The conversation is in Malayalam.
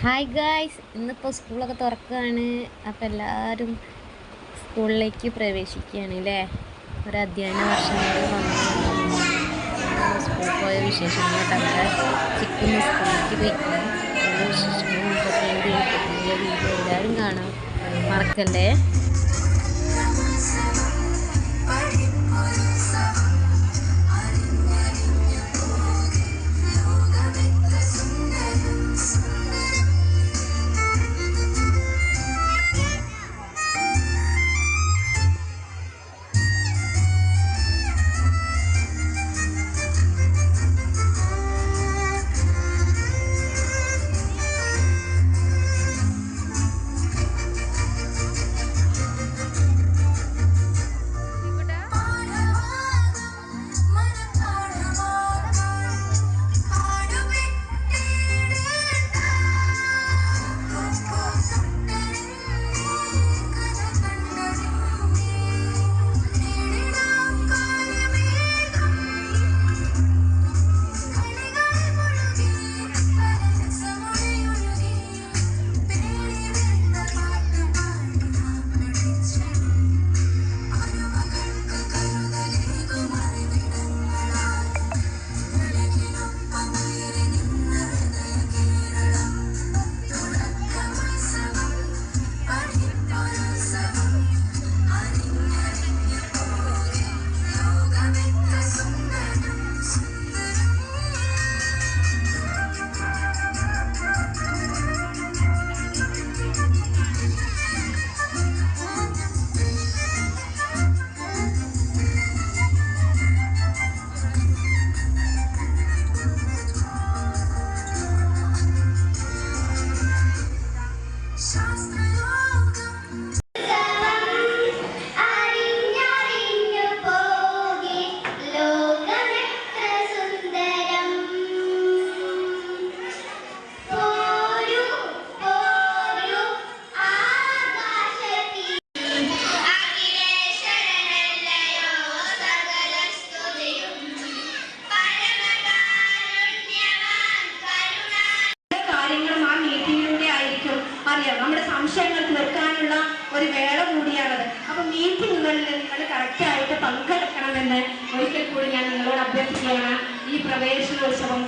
ഹായ് ഗായ്സ് ഇന്നിപ്പോൾ സ്കൂളൊക്കെ തുറക്കുകയാണ് അപ്പോൾ എല്ലാവരും സ്കൂളിലേക്ക് പ്രവേശിക്കുകയാണ് അല്ലേ ഒരു അധ്യയന വർഷം കൂടി വന്നു സ്കൂളിൽ പോയ വിശേഷങ്ങളൊക്കെ അവിടെ ചിക്കുന്ന സ്കൂളിലേക്ക് അതിന്റെ വിശേഷങ്ങളും വീഡിയോ എല്ലാവരും കാണാം. മറക്കല്ലേ? Sister. അറിയാം നമ്മുടെ സംശയങ്ങൾ തീർക്കാനുള്ള ഒരു വേള കൂടിയാണത്. അപ്പൊ മീറ്റിങ്ങുകളിൽ നിങ്ങൾ കറക്റ്റായിട്ട് പങ്കെടുക്കണമെന്ന് ഒരിക്കൽ കൂടി ഞാൻ നിങ്ങളോട് അഭ്യർത്ഥിക്കുകയാണ്. ഈ പ്രവേശനോത്സവം